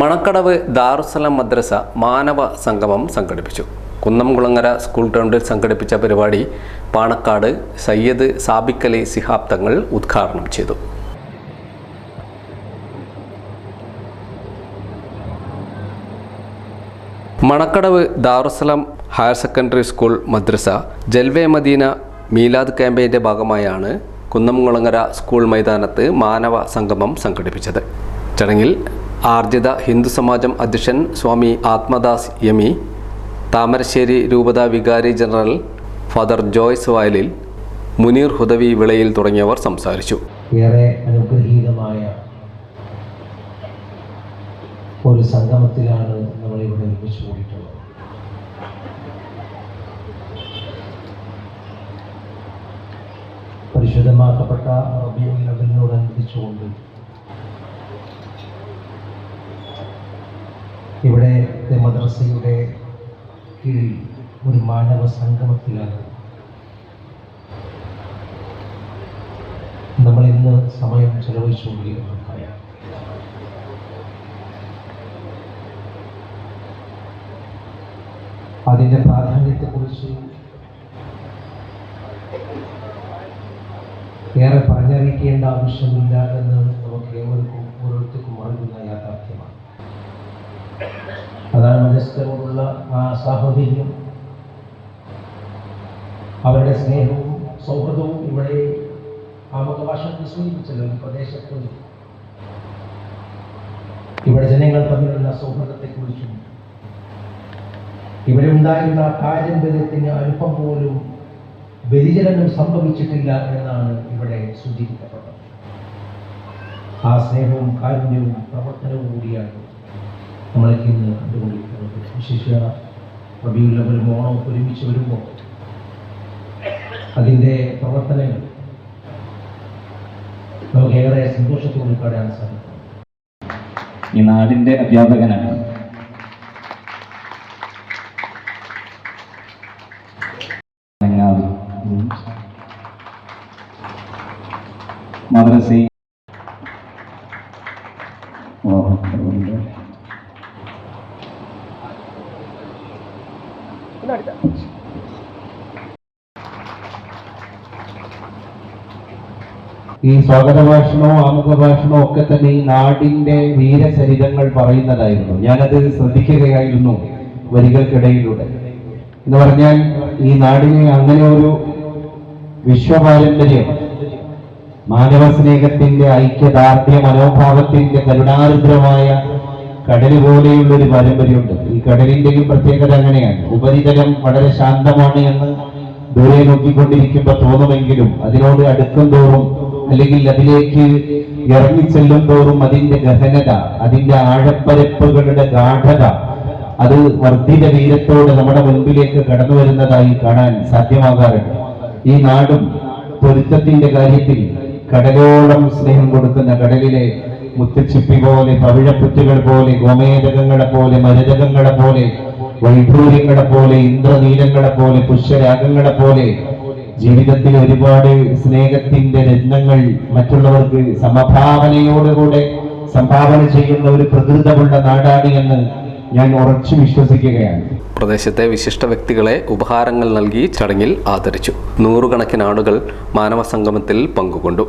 മണക്കടവ് ദാറുസലാം മദ്രസ മാനവ സംഗമം സംഘടിപ്പിച്ചു. കുന്നംകുളങ്ങര സ്കൂൾ ഗ്രൗണ്ടിൽ സംഘടിപ്പിച്ച പരിപാടി പാണക്കാട് സയ്യദ് സാബിക്കലി സിഹാബ് തങ്ങൾ ഉദ്ഘാടനം ചെയ്തു. Manakkadavu Darussalam higher secondary school മദ്രസ ജൽവേ മദീന മീലാദ് ക്യാമ്പയിന്റെ ഭാഗമായാണ് കുന്നംകുളങ്ങര സ്കൂൾ മൈതാനത്ത് മാനവ സംഗമം സംഘടിപ്പിച്ചത്. ചടങ്ങിൽ ആർജിത ഹിന്ദു സമാജം അധ്യക്ഷൻ സ്വാമി ആത്മദാസ് യമി താമരശ്ശേരി രൂപത വികാരി ജനറൽ ഫാദർ ജോയ്സ് വയലിൽ മുനീർ ഹുദവി വിളയിൽ തുടങ്ങിയവർ സംസാരിച്ചു. ഏറെ അനുഗ്രഹീതമായ ഒരു സംഗമത്തിലാണ് നമ്മളിവിടെ ഒരുമിച്ച് കൂടിയിട്ടുള്ളത്. പരിശുദ്ധമാക്കപ്പെട്ട റബിയുൽ ലവലിനോടനുബന്ധിച്ചുകൊണ്ട് ഇവിടെ മദ്രസയുടെ കീഴിൽ ഒരു മാനവ സംഗമത്തിലാണ്. നമ്മൾ ഇന്ന് സമയം ചെലവഴിച്ചുകൊണ്ടിരിക്കുന്നത് അതിന്റെ പ്രാധാന്യത്തെക്കുറിച്ച് ഏറെ പറഞ്ഞറിയിക്കേണ്ട ആവശ്യമില്ല എന്ന് നമുക്ക് ഏവർക്കും ഓരോരുത്തർക്കും മനുഷ്യരോടുള്ള ആ സാഹോദര്യം അവരുടെ സ്നേഹവും സൗഹൃദവും ഇവിടെ ആമുഖ ഭാഷത്തിൽ സൂചിപ്പിച്ചല്ലോ ഈ പ്രദേശത്ത്. ഇവിടെ ജനങ്ങൾ തമ്മിലുള്ള സൗഹൃദത്തെക്കുറിച്ചും ഇവിടെ ഉണ്ടായിരുന്ന പാരമ്പര്യത്തിന് അല്പം പോലും വ്യതിചലനം സംഭവിച്ചിട്ടില്ല എന്നാണ് ഇവിടെ സൂചിപ്പിക്കപ്പെട്ടത്. ആ സ്നേഹവും കാരുണ്യവും പ്രവർത്തനവും കൂടിയാണ് നമ്മളൊക്കെ ഇന്ന് കണ്ടുകൊണ്ടിരിക്കുന്നത്. വിശേഷ റബിയുള്ളവരും ഓണം ഒരുമിച്ച് വരുമ്പോൾ അതിന്റെ പ്രവർത്തനങ്ങൾ നമുക്കേറെ സന്തോഷത്തോടെ കാണാൻ സാധിക്കും. ഈ നാടിന്റെ അധ്യാപകനാണ്. മദ്രസ ഓ, ഈ സ്വാഗത ഭാഷണവും ആമുഖ ഭാഷണവും ഒക്കെ തന്നെ ഈ നാടിന്റെ വീരചരിതങ്ങൾ പറയുന്നതായിരുന്നു. ഞാനത് ശ്രദ്ധിക്കുകയായിരുന്നു വരികൾക്കിടയിലൂടെ. എന്ന് പറഞ്ഞാൽ ഈ നാടിനെ അങ്ങനെ ഒരു വിശ്വപാരമ്പര്യം മാനവ സ്നേഹത്തിന്റെ ഐക്യദാർഢ്യ മനോഭാവത്തിന്റെ കരുണാരുദ്രമായ കടൽ പോലെയുള്ള ഒരു പാരമ്പര്യമുണ്ട്. ഈ കടലിന്റെയും പ്രത്യേകത അങ്ങനെയാണ്. ഉപരിതലം വളരെ ശാന്തമാണ് എന്ന് ദൂരെ നോക്കിക്കൊണ്ടിരിക്കുമ്പോൾ തോന്നുമെങ്കിലും അതിനോട് അടുക്കും തോറും അല്ലെങ്കിൽ അതിലേക്ക് ഇറങ്ങിച്ചെല്ലും തോറും അതിന്റെ ഗഹനത അതിന്റെ ആഴപ്പരപ്പുകളുടെ ഗാഠത അത് വർദ്ധിത വീരത്തോടെ നമ്മുടെ മുൻപിലേക്ക് കടന്നു വരുന്നതായി കാണാൻ സാധ്യമാകാറുണ്ട്. ഈ നാടും പൊരുത്തത്തിന്റെ കാര്യത്തിൽ കടലോളം സ്നേഹം കൊടുക്കുന്ന കടലിലെ മുത്തുച്ചിപ്പി പോലെ പവിഴപ്പുറ്റുകൾ പോലെ ഗോമേതകങ്ങളെ പോലെ മരതകങ്ങളെ പോലെ വൈഢൂര്യങ്ങളെ പോലെ ഇന്ദ്രനീലങ്ങളെ പോലെ പുഷ്യരാഗങ്ങളെ പോലെ ജീവിതത്തിൽ ഒരുപാട് സ്നേഹത്തിന്റെ രത്നങ്ങൾ മറ്റുള്ളവർക്ക് സമഭാവനയോടുകൂടെ സംഭാവന ചെയ്യുന്ന ഒരു പ്രകൃതമുള്ള നാടാണ് എന്ന് ഞാൻ ഉറച്ചു വിശ്വസിക്കുകയാണ്. പ്രദേശത്തെ വിശിഷ്ട വ്യക്തികളെ ഉപഹാരങ്ങൾ നൽകി ചടങ്ങിൽ ആദരിച്ചു. നൂറുകണക്കിന് ആളുകൾ മാനവ സംഗമത്തിൽ പങ്കുകൊണ്ടു.